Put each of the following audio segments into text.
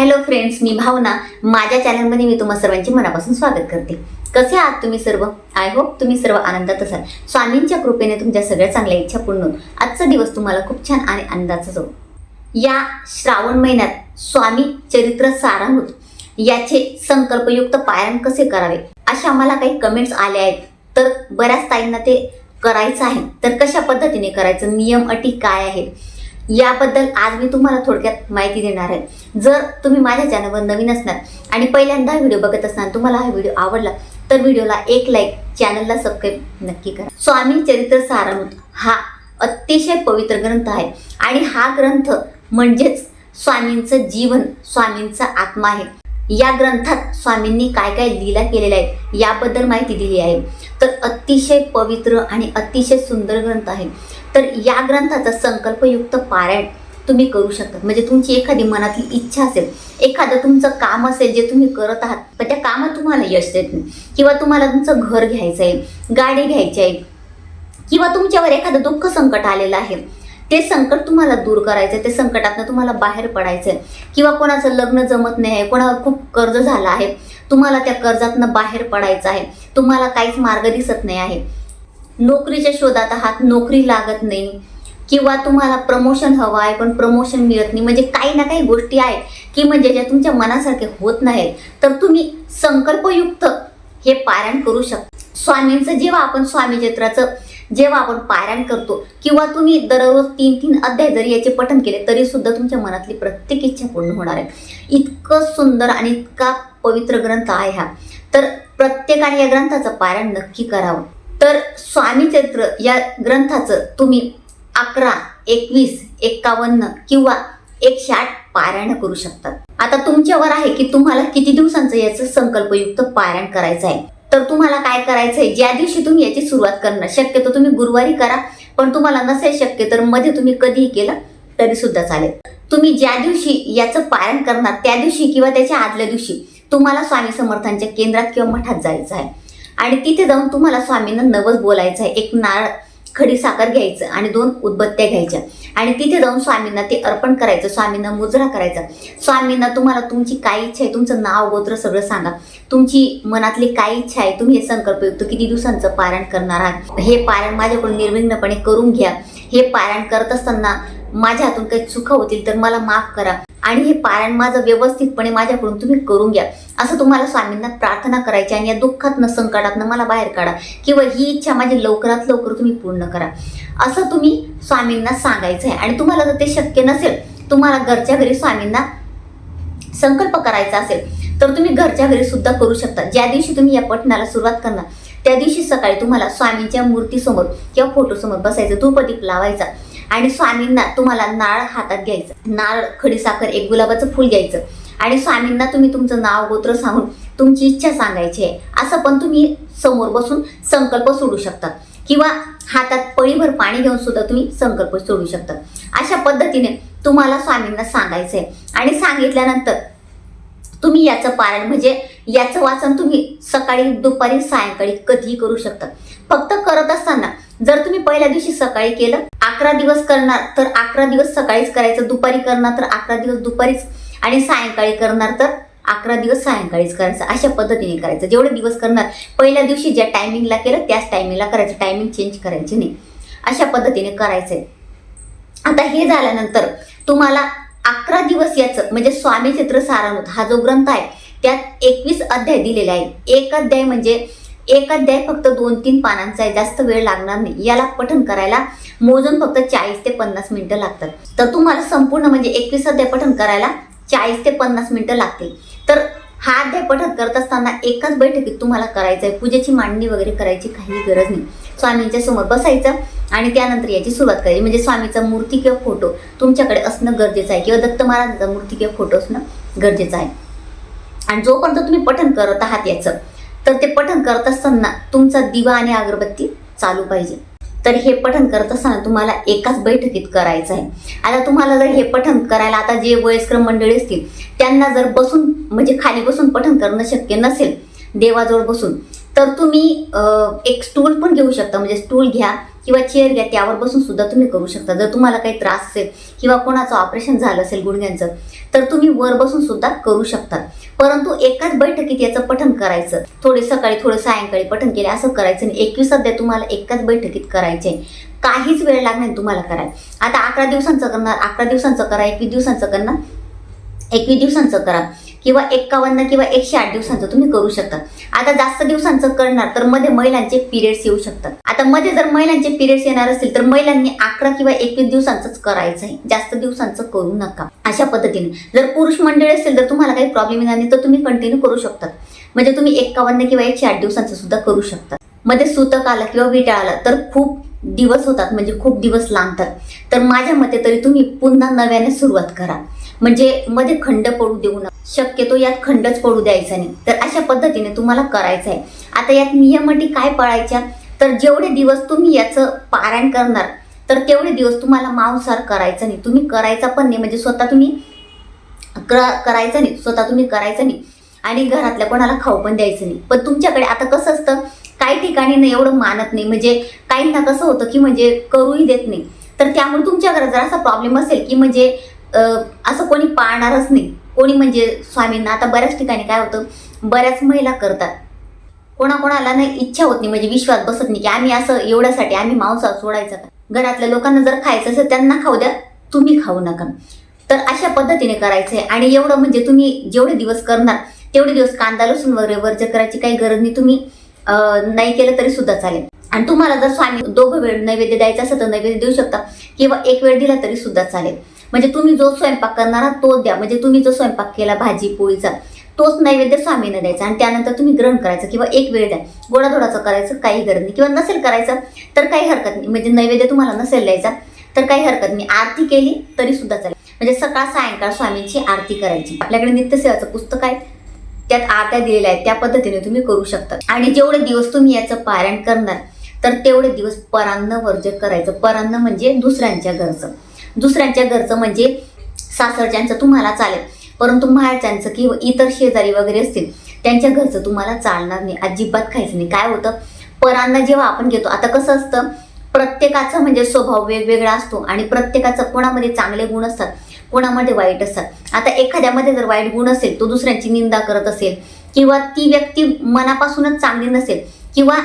Hello friends मी भावना. माझ्या चॅनलमध्ये मी तुम्हा सर्वांचे मनापासून स्वागत करते. कसे आहात तुम्ही सर्व? आय होप तुम्ही सर्व आनंदात असाल. स्वामींच्या कृपेने तुमच्या सगळ्या चांगल्या इच्छा पूर्ण आजचा दिवस तुम्हाला खूप छान आणि आनंदाचा जाऊ. या श्रावण महिन्यात स्वामी चरित्र सारामृत याचे संकल्पयुक्त पारायण कसे करावे? अशा मला काही कमेंट्स आले आहेत. तर बऱ्याच ताईंना ते करायचं आहे. तर कशा पद्धतीने करायचं? नियम अटी काय आहेत? याबद्दल आज मी तुम्हाला थोडक्यात माहिती देणार आहे. जर तुम्ही माझ्या चॅनलवर नवीन असणार आणि पहिल्यांदा व्हिडिओ बघत असणार तुम्हाला हा व्हिडिओ आवडला तर व्हिडिओला एक लाईक चॅनलला सबस्क्राईब नक्की करा. स्वामी चरित्र सारामृत हा अतिशय पवित्र ग्रंथ आहे आणि हा ग्रंथ म्हणजेच स्वामींचं जीवन स्वामींचा आत्मा आहे. या ग्रंथात स्वामींनी काय काय लीला केलेल्या आहेत याबद्दल माहिती दिली आहे. तर अतिशय पवित्र आणि अतिशय सुंदर ग्रंथ आहे. तर या ग्रंथाचा संकल्पयुक्त पारायण तुम्ही करू शकता म्हणजे तुमची एखादी मनातली इच्छा असेल एखादं तुमचं काम असेल जे तुम्ही करत आहात पण त्या कामात तुम्हाला यश देत नाही. किंवा तुम्हाला तुमचं घर घ्यायचं आहे गाडी घ्यायची आहे किंवा तुमच्यावर एखादं दुःख संकट आलेलं आहे ते संकट तुम्हाला दूर करायचं आहे ते संकटातनं तुम्हाला बाहेर पडायचं आहे. किंवा कोणाचं लग्न जमत नाही आहे कोणावर खूप कर्ज झालं आहे तुम्हाला त्या कर्जातनं बाहेर पडायचं आहे. तुम्हाला काहीच मार्ग दिसत नाही आहे. नोकरीच्या शोधात आहात नोकरी लागत नाही. किंवा तुम्हाला प्रमोशन हवं आहे पण प्रमोशन मिळत नाही. म्हणजे काही ना काही गोष्टी आहेत की म्हणजे ज्या तुमच्या मनासारखे होत नाहीत. तर तुम्ही संकल्पयुक्त हे पारायण करू शकता. स्वामींचं जेव्हा आपण स्वामी चित्राचं जेव्हा आपण पारायण करतो किंवा तुम्ही दररोज तीन तीन अध्याय जरी याचे पठण केले तरी सुद्धा तुमच्या मनातली प्रत्येक इच्छा पूर्ण होणार आहे. इतकं सुंदर आणि इतका पवित्र ग्रंथ आहे हा. तर प्रत्येकाने या ग्रंथाचं पारायण नक्की करावं. तर स्वामी चरित्र या ग्रंथाचं तुम्ही अकरा एकवीस एक्कावन्न किंवा एकशे आठ पारायण करू शकतात आता तुमच्यावर आहे की तुम्हाला किती दिवसांचं याचं संकल्पयुक्त पारायण करायचं आहे? तर तुम्हाला काय करायचं आहे ज्या दिवशी तुम्ही याची सुरुवात करणार शक्यतो तुम्ही गुरुवारी करा पण तुम्हाला नसेल शक्य तर मध्ये तुम्ही कधीही केलं तरी सुद्धा चालेल. तुम्ही ज्या दिवशी याचं पारण करणार त्या दिवशी किंवा त्याच्या आदल्या दिवशी तुम्हाला स्वामी समर्थांच्या केंद्रात किंवा मठात जायचं आहे. आणि तिथे जाऊन तुम्हाला स्वामींना नवस बोलायचं आहे. एक नारळ खडी साखर घ्यायचं आणि दोन उदबत्त्या घ्यायच्या. आणि तिथे जाऊन स्वामींना ते अर्पण करायचं स्वामींना मुजरा करायचा. स्वामींना तुम्हाला तुमची काय इच्छा आहे तुमचं नाव गोत्र सगळं सांगा. तुमची मनातली काय इच्छा आहे तुम्ही हे संकल्पयुक्त किती दिवसांचं पारायण करणार आहात? हे पारायण माझ्याकडून निर्विघ्नपणे करून घ्या. हे पारायण करत असताना माझ्या हातून काही चुका होतील तर मला माफ करा. आणि हे पारायण माझं व्यवस्थितपणे माझ्याकडून तुम्ही करून घ्या. असं तुम्हाला स्वामींना प्रार्थना करायची आणि या दुःखातनं संकटातनं मला बाहेर काढा. किंवा ही इच्छा माझी लवकरात लवकर तुम्ही पूर्ण करा. असं तुम्ही स्वामींना सांगायचं आहे. आणि तुम्हाला जर ते शक्य नसेल तुम्हाला घरच्या घरी स्वामींना संकल्प करायचा असेल तर तुम्ही घरच्या घरी सुद्धा करू शकता. ज्या दिवशी तुम्ही या पठणाला सुरुवात करणार त्या दिवशी सकाळी तुम्हाला स्वामींच्या मूर्तीसमोर किंवा फोटोसमोर बसायचं धूपदीप लावायचा. आणि स्वामींना तुम्हाला नाळ हातात घ्यायचं. नाळ खडीसाखर एक गुलाबाचं फुल घ्यायचं. आणि स्वामींना तुम्ही तुमचं नाव गोत्र सांगून तुमची इच्छा सांगायची आहे. असं पण तुम्ही समोर बसून संकल्प सोडू शकता किंवा हातात पळीभर पाणी घेऊन सुद्धा तुम्ही संकल्प सोडू शकता अशा पद्धतीने तुम्हाला स्वामींना सांगायचं आहे. आणि सांगितल्यानंतर तुम्ही याचं पारायण म्हणजे याचं वाचन तुम्ही सकाळी दुपारी सायंकाळी कधीही करू शकता फक्त करत असताना जर तुम्ही पहिल्या दिवशी सकाळी केलं अकरा दिवस करणार तर अकरा दिवस सकाळीच करायचं दुपारी करणार तर अकरा दिवस दुपारीच आणि सायंकाळी करणार तर अकरा दिवस सायंकाळीच करायचं. अशा पद्धतीने करायचं. जेवढे दिवस करणार पहिल्या दिवशी ज्या टायमिंगला केलं त्याच टायमिंगला करायचं. टायमिंग चेंज करायची नाही. अशा पद्धतीने करायचंय. आता हे झाल्यानंतर तुम्हाला अकरा दिवस याचं म्हणजे स्वामी चित्र सारामृत हा जो ग्रंथ आहे त्यात एकवीस अध्याय दिलेले आहे एक अध्याय म्हणजे एक अध्याय फक्त दोन तीन पानांचा आहे. जास्त वेळ लागणार नाही. याला पठन करायला मोजून फक्त चाळीस ते पन्नास मिनिटं लागतात. तर तुम्हाला संपूर्ण म्हणजे एकवीस अध्याय पठन करायला चाळीस ते पन्नास मिनिटं लागतील. तर हा अध्याय पठन करत असताना एकाच बैठकीत तुम्हाला करायचं आहे. पूजेची मांडणी वगैरे करायची काही गरज नाही. स्वामींच्या समोर बसायचं आणि त्यानंतर याची सुरुवात करायची. म्हणजे स्वामीचा मूर्ती किंवा फोटो तुमच्याकडे असणं गरजेचं आहे. किंवा दत्त महाराजांचा मूर्ती किंवा फोटो असणं गरजेचं आहे. आणि जोपर्यंत तुम्ही पठन करत आहात याचं तर ते पठन करत असताना तुमचा दिवा आणि अगरबत्ती चालू पाहिजे. तर हे पठन करत असताना तुम्हाला एकाच बैठकीत करायचं आहे. आता तुम्हाला जर हे पठन करायला आता जे वयस्कर मंडळी असतील त्यांना जर बसून म्हणजे खाली बसून पठन करणं शक्य नसेल देवाजवळ बसून तर तुम्ही एक स्टूल पण घेऊ शकता. म्हणजे स्टूल घ्या किंवा चेअर घ्या त्यावर बसून सुद्धा तुम्ही करू शकता. जर तुम्हाला काही त्रास असेल किंवा कोणाचं ऑपरेशन झालं असेल गुडघ्यांचं तर तुम्ही वर बसून सुद्धा करू शकता. परंतु एकाच बैठकीत याचं पठण करायचं. थोडे सकाळी थोडे सायंकाळी पठण केले असं करायचं आणि एकवीस अध्याय तुम्हाला एकाच बैठकीत करायचे. काहीच वेळ लागणार नाही तुम्हाला करायला. आता अकरा दिवसांचं करणार अकरा दिवसांचं करा एकवीस दिवसांचं करणार एकवीस दिवसांचं करा. किंवा एक्कावन्न किंवा एकशे आठ दिवसांचं तुम्ही करू शकता. आता जास्त दिवसांचं करणार तर मध्ये महिलांचे पिरियड्स येऊ शकतात. आता मध्ये जर महिलांचे पिरियड्स येणार असतील तर महिलांनी अकरा किंवा एकवीस दिवसांचंच करायचं आहे जास्त दिवसांचं करू नका. अशा पद्धतीने. जर पुरुष मंडळी असेल तर तुम्हाला काही प्रॉब्लेम येणार नाही तर तुम्ही कंटिन्यू करू शकता म्हणजे तुम्ही एक्कावन्न किंवा एकशे आठ दिवसांचं सुद्धा करू शकता. मध्ये सूतक आलं किंवा विटा आलं तर खूप दिवस होतात म्हणजे खूप दिवस लांबतात. तर माझ्या मते तरी तुम्ही पुन्हा नव्याने सुरुवात करा. म्हणजे मध्ये खंड पडू देऊ नका. शक्यतो यात खंडच पडू द्यायचा नाही. तर अशा पद्धतीने तुम्हाला करायचं आहे आता यात नियमटी काय पाळायच्या? तर जेवढे दिवस तुम्ही याचं पारायण करणार तर तेवढे दिवस तुम्हाला मांसाहार करायचा नाही. तुम्ही करायचा पण नाही म्हणजे स्वतः तुम्ही क्र करायचं नाही. स्वतः तुम्ही करायचं नाही. आणि घरातल्या कोणाला खाऊ पण द्यायचं नाही. पण तुमच्याकडे आता कसं असतं काही ठिकाणी ना एवढं मानत नाही. म्हणजे काहींना कसं होतं की म्हणजे करूही देत नाही. तर त्यामुळे तुमच्या घरात जर असा प्रॉब्लेम असेल की म्हणजे असं कोणी पाळणारच नाही. कोणी म्हणजे स्वामींना आता बऱ्याच ठिकाणी काय होतं बऱ्याच महिला करतात. कोणाकोणाला ना इच्छा होत नाही म्हणजे विश्वास बसत नाही की आम्ही असं एवढ्यासाठी आम्ही मांसा सोडायचा का? घरातल्या लोकांना जर खायचं असेल त्यांना खाऊ द्या तुम्ही खाऊ नका. तर अशा पद्धतीने करायचं आहे. आणि एवढं म्हणजे तुम्ही जेवढे दिवस करणार तेवढे दिवस कांदा लसूण वगैरे वर्ज करायची काही गरज नाही. तुम्ही नाही केलं तरी सुद्धा चालेल. आणि तुम्हाला जर स्वामी दोघं वेळ नैवेद्य द्यायचा असेल तर नैवेद्य देऊ शकता. किंवा एक वेळ दिला तरी सुद्धा चालेल. म्हणजे तुम्ही जो स्वयंपाक करणार आहात द्या. म्हणजे तुम्ही जो स्वयंपाक केला भाजी पोळीचा तोच नैवेद्य स्वामींना द्यायचा आणि त्यानंतर तुम्ही ग्रहण करायचं किंवा एक वेळ द्या. गोडाधोडाचं करायचं काही गरज नाही. किंवा नसेल करायचं तर काही हरकत नाही. म्हणजे नैवेद्य तुम्हाला नसेल द्यायचा तर काही हरकत नाही. आरती केली तरी सुद्धा चालेल. म्हणजे सकाळ सायंकाळ स्वामींची आरती करायची. आपल्याकडे नित्यसेवाचं पुस्तक आहे त्यात आरत्या दिलेल्या आहेत. त्या पद्धतीने तुम्ही करू शकता. आणि जेवढे दिवस तुम्ही याचं पारायण करणार तर तेवढे दिवस परान्न वर्ज करायचं. परान्न म्हणजे दुसऱ्यांच्या घरचं. दुसऱ्यांच्या घरचं म्हणजे सासरच्यांचं तुम्हाला चालेल. परंतु माहेरच्यांचं किंवा इतर शेजारी वगैरे असतील त्यांच्या घरचं तुम्हाला चालणार नाही. अजिबात खायचं नाही. काय होतं? परांना जेव्हा आपण घेतो आता कसं असतं? प्रत्येकाचा म्हणजे स्वभाव वेगवेगळा असतो आणि प्रत्येकाचं कोणामध्ये चांगले गुण असतात कोणामध्ये वाईट असतात. आता एखाद्यामध्ये जर वाईट गुण असेल तो दुसऱ्यांची निंदा करत असेल किंवा ती व्यक्ती मनापासूनच चांगली नसेल किंवा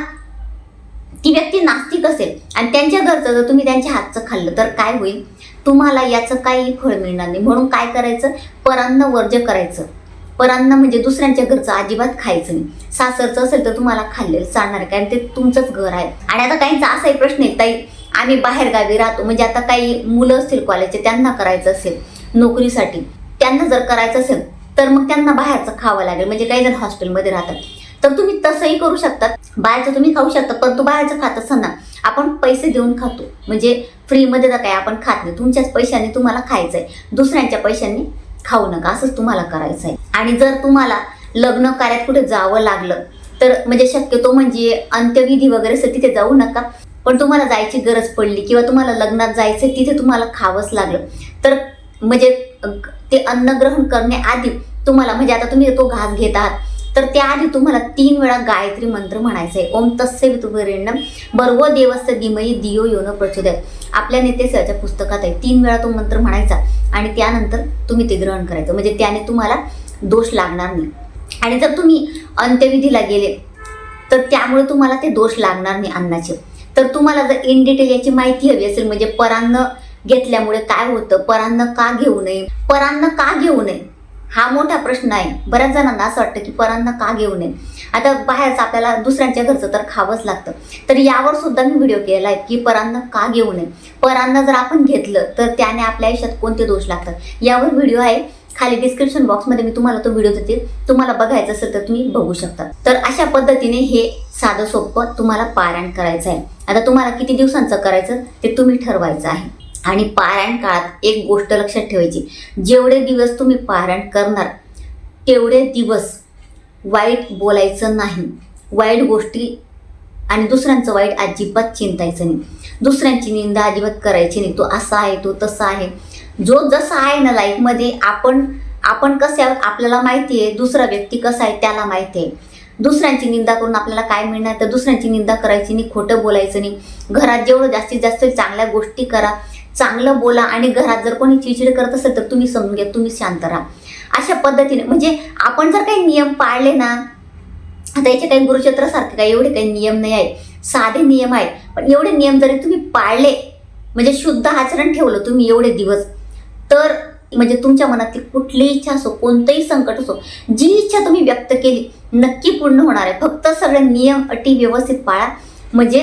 ती व्यक्ती नास्तिक असेल आणि त्यांच्या घरचं जर तुम्ही त्यांच्या हातचं खाल्लं तर काय होईल? तुम्हाला याचं काही फळ मिळणार नाही. म्हणून काय करायचं? परान्न वर्ज करायचं. परान्न म्हणजे दुसऱ्यांच्या घरचं अजिबात खायचं नाही. सासरचं असेल तर तुम्हाला खाल्लेलं चालणार कारण ते तुमचंच घर आहे. आणि आता काहींचा असाही प्रश्न आहे ताई. आम्ही बाहेर गावी राहतो. म्हणजे आता काही मुलं असतील कॉलेजचे त्यांना करायचं असेल नोकरीसाठी. त्यांना जर करायचं असेल तर मग त्यांना बाहेरचं खावं लागेल. म्हणजे काही जण हॉस्टेलमध्ये राहतात. तर तुम्ही तसंही करू शकतात. बाहेरचं तुम्ही खाऊ शकता परंतु बाहेरचं खात असताना आपण पैसे देऊन खातो. म्हणजे फ्रीमध्ये तर काय आपण खात नाही तुमच्याच पैशाने तुम्हाला खायचं आहे दुसऱ्यांच्या पैशांनी खाऊ नका असंच तुम्हाला करायचं आहे आणि जर तुम्हाला लग्न कार्यात कुठे जावं लागलं तर म्हणजे शक्यतो म्हणजे अंत्यविधी वगैरे असेल तिथे जाऊ नका. पण तुम्हाला जायची गरज पडली किंवा तुम्हाला लग्नात जायचं तिथे तुम्हाला खावंच लागलं. तर म्हणजे ते अन्न ग्रहण करण्याआधी तुम्हाला म्हणजे आता तुम्ही तो घास घेत आहात तर त्याआधी तुम्हाला तीन वेळा गायत्री मंत्र म्हणायचा आहे ओम तस्य वितुभरेण्यम बर्व देवस्य धीमही दियो योन प्रचोदय आपल्या नेतेसेवाच्या पुस्तकात आहे. तीन वेळा तो मंत्र म्हणायचा आणि त्यानंतर तुम्ही ते ग्रहण करायचं. म्हणजे त्याने तुम्हाला दोष लागणार नाही. आणि जर तुम्ही अंत्यविधीला गेले तर त्यामुळे तुम्हाला ते दोष लागणार नाही अन्नाचे. तर तुम्हाला जर इन डिटेल याची माहिती हवी असेल म्हणजे परान्न घेतल्यामुळे काय होतं? परान्न का घेऊ नये? परान्न का घेऊ नये? हा मोठा प्रश्न आहे. बऱ्याच जणांना असं वाटतं की परांना का घेऊ नये. आता बाहेरचं आपल्याला दुसऱ्यांच्या घरचं तर खावंच लागतं. तर यावर सुद्धा मी व्हिडिओ केला आहे की परांना का घेऊ नये. परांना जर आपण घेतलं तर त्याने आपल्या आयुष्यात कोणते दोष लागतात? यावर व्हिडिओ आहे. खाली डिस्क्रिप्शन बॉक्समध्ये मी तुम्हाला तो व्हिडिओ देते. तुम्हाला बघायचं असेल तर तुम्ही बघू शकता. तर अशा पद्धतीने हे साधं सोपं तुम्हाला पारायण करायचं आहे. आता तुम्हाला किती दिवसांचं करायचं ते तुम्ही ठरवायचं आहे. आणि पारायण काळात एक गोष्ट लक्षात ठेवायची. जेवढे दिवस तुम्ही पारायण करणार तेवढे दिवस वाईट बोलायचं नाही. वाईट गोष्टी आणि दुसऱ्यांचं वाईट अजिबात चिंतायचं नाही. दुसऱ्यांची निंदा अजिबात करायची नाही. तो असा आहे तो तसा आहे. जो जसा आहे ना लाईफमध्ये आपण आपण कसे आहोत आपल्याला माहिती आहे. दुसरा व्यक्ती कसा आहे त्याला माहिती आहे. दुसऱ्यांची निंदा करून आपल्याला काय मिळणार? तर दुसऱ्यांची निंदा करायची नाही खोटं बोलायचं नाही. घरात जेवढं जास्तीत जास्त चांगल्या गोष्टी करा चांगलं बोला आणि घरात जर कोणी चिडचिड करत असेल तर तुम्ही समजून घ्या तुम्ही शांत राहा. अशा पद्धतीने म्हणजे आपण जर काही नियम पाळले ना आता याचे काही गुरुक्षेत्रासारखे काही एवढे काही नियम नाही आहे साधे नियम आहेत पण एवढे नियम जरी तुम्ही पाळले म्हणजे शुद्ध आचरण ठेवलं तुम्ही एवढे दिवस तर म्हणजे तुमच्या मनातली कुठलीही इच्छा असो कोणतंही संकट असो जी इच्छा तुम्ही व्यक्त केली नक्की पूर्ण होणार आहे. फक्त सगळे नियम अटी व्यवस्थित पाळा. म्हणजे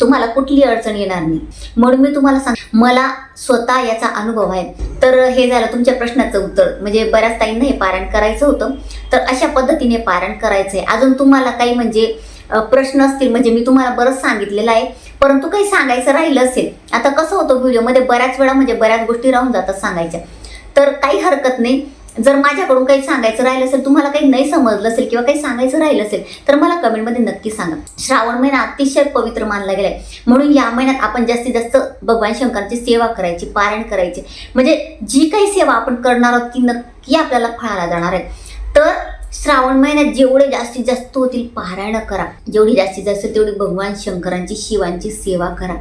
तुम्हाला कुठली अडचण येणार नाही. म्हणून मी तुम्हाला सांग मला स्वतः याचा अनुभव आहे. तर हे झालं तुमच्या प्रश्नाचं उत्तर. म्हणजे बऱ्याच ताईंना हे पारायण करायचं होतं. तर अशा पद्धतीने पारायण करायचं आहे अजून तुम्हाला काही म्हणजे प्रश्न असतील म्हणजे मी तुम्हाला बरंच सांगितलेलं आहे. परंतु काही सांगायचं राहिलं असेल आता कसं होतं व्हिडिओमध्ये बऱ्याच वेळा म्हणजे बऱ्याच गोष्टी राहून जातात सांगायच्या. तर काही हरकत नाही. जर माझ्याकडून काही सांगायचं राहिलं असेल तुम्हाला काही नाही समजलं असेल किंवा काही सांगायचं राहिलं असेल तर मला कमेंटमध्ये नक्की सांगा. श्रावण महिना अतिशय पवित्र मानला गेलाय. म्हणून या महिन्यात आपण जास्तीत जास्त भगवान शंकरांची सेवा करायची पारायण करायची. म्हणजे जी काही सेवा आपण करणार आहोत ती नक्की आपल्याला फळाला जाणार आहे. तर श्रावण महिन्यात जेवढे जास्तीत जास्त होतील पारायण करा. जेवढी जास्तीत जास्त तेवढी भगवान शंकरांची शिवांची सेवा करा.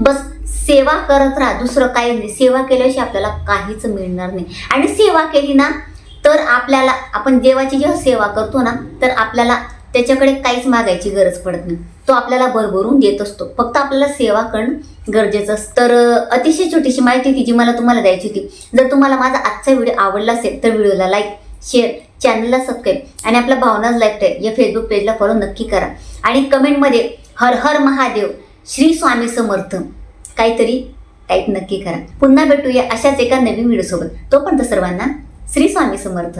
बस सेवा करत राहा. दुसरं काही नाही. सेवा केल्याशिवाय आपल्याला काहीच मिळणार नाही. आणि सेवा केली ना तर आपल्याला आपण देवाची जेव्हा सेवा करतो ना तर आपल्याला त्याच्याकडे काहीच मागायची गरज पडत नाही. तो आपल्याला भरभरून देत असतो. फक्त आपल्याला सेवा करणं गरजेचं असतं. तर अतिशय छोटीशी माहिती होती जी मला तुम्हाला द्यायची होती. जर तुम्हाला माझा आजचा व्हिडिओ आवडला असेल तर व्हिडिओला लाईक शेअर चॅनलला सबस्क्राईब आणि आपल्या भावनाज लाईफस्टाईल या फेसबुक पेजला फॉलो नक्की करा. आणि कमेंटमध्ये हर हर महादेव श्री स्वामी समर्थ काहीतरी टाईप नक्की करा. पुन्हा भेटूया अशाच एका नवीन व्हिडिओसोबत तोपर्यंत सर्वांना श्री स्वामी समर्थ.